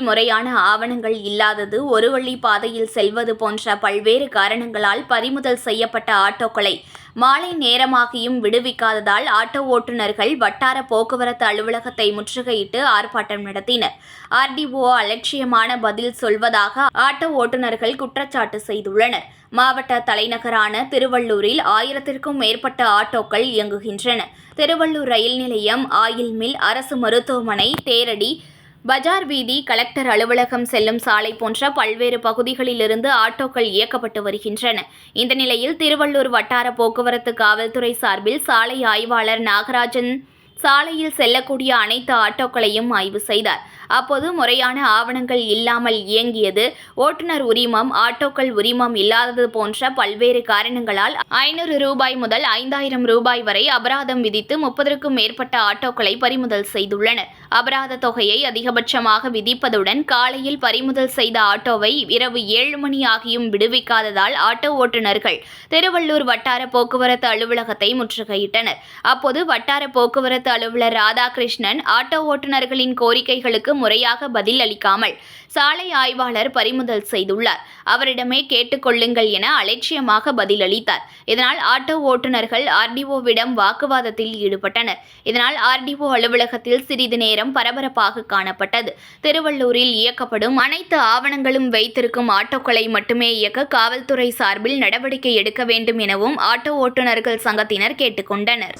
முறையான ஆவணங்கள் இல்லாதது ஒரு வழி பாதையில் செல்வது போன்ற பல்வேறு காரணங்களால் பறிமுதல் செய்யப்பட்ட ஆட்டோக்களை மாலை நேரமாகியும் விடுவிக்காததால் ஆட்டோ ஓட்டுநர்கள் வட்டார போக்குவரத்து அலுவலகத்தை முற்றுகையிட்டு ஆர்ப்பாட்டம் நடத்தினர். ஆர்டிஓ அலட்சியமான பதில் சொல்வதாக ஆட்டோ ஓட்டுநர்கள் குற்றச்சாட்டு செய்துள்ளனர். மாவட்ட தலைநகரான திருவள்ளூரில் ஆயிரத்திற்கும் மேற்பட்ட ஆட்டோக்கள் இயங்குகின்றன. திருவள்ளூர் ரயில் நிலையம் ஆயில் மில் அரசு மருத்துவமனை தேரடி பஜார் வீதி கலெக்டர் அலுவலகம் செல்லும் சாலை போன்ற பல்வேறு பகுதிகளிலிருந்து ஆட்டோக்கள் இயக்கப்பட்டு வருகின்றன. இந்த நிலையில் திருவள்ளூர் வட்டார போக்குவரத்து காவல்துறை சார்பில் சாலை ஆய்வாளர் நாகராஜன் சாலையில் செல்லக்கூடிய அனைத்து ஆட்டோக்களையும் ஆய்வு செய்தார். அப்போது முறையான ஆவணங்கள் இல்லாமல் இயங்கியது. ஓட்டுநர் உரிமம் ஆட்டோக்கள் உரிமம் இல்லாதது போன்ற பல்வேறு காரணங்களால் ஐநூறு ரூபாய் முதல் ஐந்தாயிரம் ரூபாய் வரை அபராதம் விதித்து முப்பதற்கும் மேற்பட்ட ஆட்டோக்களை பறிமுதல் செய்துள்ளனர். அபராத தொகையை அதிகபட்சமாக விதிப்பதுடன் காலையில் பறிமுதல் செய்த ஆட்டோவை இரவு ஏழு மணி ஆகியும் விடுவிக்காததால் ஆட்டோ ஓட்டுநர்கள் திருவள்ளூர் வட்டார போக்குவரத்து அலுவலகத்தை முற்றுகையிட்டனர். அப்போது வட்டார போக்குவரத்து அலுவலர் ராதாகிருஷ்ணன் ஆட்டோ ஓட்டுநர்களின் கோரிக்கைகளுக்கு முறையாக பதில் அளிக்காமல் சாலை ஆய்வாளர் பறிமுதல் செய்துள்ளார். அவரிடமே கேட்டுக்கொள்ளுங்கள் என அலட்சியமாக பதிலளித்தார் இதனால் ஆட்டோ ஓட்டுநர்கள் ஆர்டிஓவிடம் வாக்குவாதத்தில் ஈடுபட்டனர். இதனால் ஆர்டிஓ அலுவலகத்தில் சிறிது நேரம் பரபரப்பாக காணப்பட்டது. திருவள்ளூரில் இயக்கப்படும் அனைத்து ஆவணங்களும் வைத்திருக்கும் ஆட்டோக்களை மட்டுமே இயக்க காவல்துறை சார்பில் நடவடிக்கை எடுக்க வேண்டும் எனவும் ஆட்டோ ஓட்டுநர்கள் சங்கத்தினர் கேட்டுக்கொண்டனர்.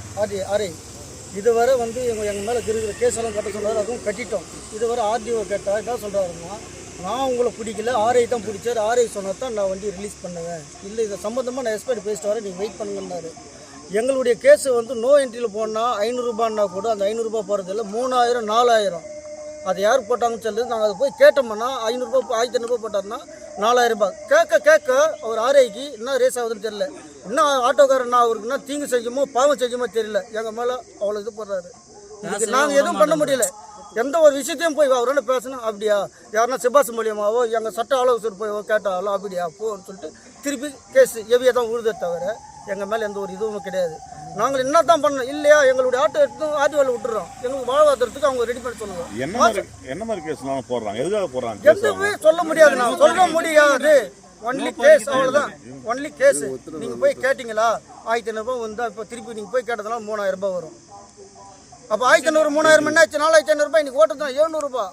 இதுவரை வந்து எங்கள் எங்கள் மேலே இருக்கிற கேஸ் எல்லாம் கட்ட சொன்னார் அதுவும் கட்டிட்டோம். இதுவரை ஆர்டிஓ கேட்டால் என்ன சொல்கிறாருன்னா நான் உங்களை பிடிக்கல ஆர்ஐ தான் பிடிச்சார். ஆர்ஐ சொன்னால் தான் நான் வண்டி ரிலீஸ் பண்ணுவேன். இல்லை இதை சம்மந்தமாக நான் எக்ஸ்பர்ட் பேசிட்டு வரேன் நீங்கள் வெயிட் பண்ணுங்கன்னாரு. எங்களுடைய கேஸு வந்து நோ என்ட்ரியில் போனால் ஐநூறுரூபான்னா கூட அந்த ஐநூறுரூபா போகிறதில்ல மூணாயிரம் நாலாயிரம். அது யார் போட்டாங்கன்னு சொல்லி நாங்கள் அதை போய் கேட்டோம்னா ஐநூறுரூபா ஆயிரத்தி ஐநூறுரூபா போட்டாருன்னா நாலாயிரம் ரூபாய். கேட்க கேட்க அவர் ஆர்ஐக்கு என்ன ரேஸ் ஆகுதுன்னு தெரியல. இன்னும் ஆட்டோக்காரன் அவருக்கு என்ன தீங்கு செஞ்சுமோ பாவம் செஞ்சுமோ தெரியல. எங்கள் மேலே அவ்வளோ இது போடுறாரு. இதுக்கு நாங்கள் எதுவும் பண்ண முடியல. எந்த ஒரு விஷயத்தையும் போய் அவரோட பேசணும் அப்படியா? யாருன்னா சிபாசு மூலியமாவோ எங்கள் சட்ட ஆலோசகர் போய் கேட்டாலும் அப்படியா? போன்னு சொல்லிட்டு திருப்பி கேஸ் எவியை தான் உழுதே தவிர எங்கள் மேலே எந்த ஒரு இதுவும் கிடையாது. நாங்கள் என்ன தான் பண்ணோம் இல்லையா? எங்களுடைய ஆட்டோ எடுத்து ஆட்டோவில் விட்டுறோம். எங்களுக்கு வாழ்வாதாரத்துக்கு அவங்க ரெடி பண்ணி சொல்லுங்க என்ன மாதிரி என்ன மாதிரி கேஸ்லாம் போடுறாங்க? எதுக்காக போடுறாங்க எதுவுமே சொல்ல முடியாது. நான் சொல்ல முடியாது. ஒன்லி கேஸ் அவ்வளோதான் ஒன்லி கேஸ் நீங்கள் போய் கேட்டிங்களா? ஆயிரத்தி ஐநூறுபா வந்தால் இப்போ திருப்பி நீங்கள் போய் கேட்டதுனால மூணாயிரம் ரூபாய் வரும். அப்போ ஆயிரத்தி ஐநூறு மூணாயிரம் என்ன ஆச்சு நாலாயிரத்தி ஐநூறுபா இன்னைக்கு ஓட்டது எழுநூறுபா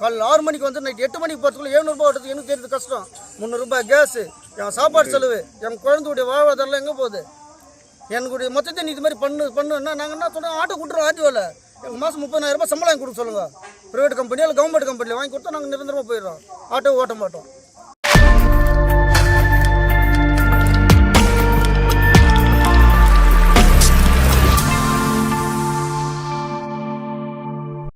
காலையில் ஆறு மணிக்கு வந்து நைட் எட்டு மணிக்கு போகிறதுக்குள்ள எழுநூறுபா ஓட்டுறது எனக்கு தெரியுது கஷ்டம். முந்நூறுரூபா கேஸு என் சாப்பாடு செலவு என் குழந்தையுடைய வாழ்வாதாரம் எங்கே போகுது? என்னுடைய மொத்தத்தை நீ இது மாதிரி பண்ணு பண்ணுன்னா நாங்கள் என்ன சொல்கிறோம் ஆட்டோ கொடுத்துருவோம் ஆட்டோவில் எங்கள் மாதம் முப்பதாயிரம் ரூபாய் சம்பளம் கொடுக்க சொல்லுங்கள் ப்ரைவேட் கம்பெனியில் இல்லை கவர்மெண்ட் கம்பெனியில் வாங்கி கொடுத்தா நாங்கள் நிரந்தரமாக போயிடுறோம். ஆட்டோ ஓட்ட மாட்டோம்.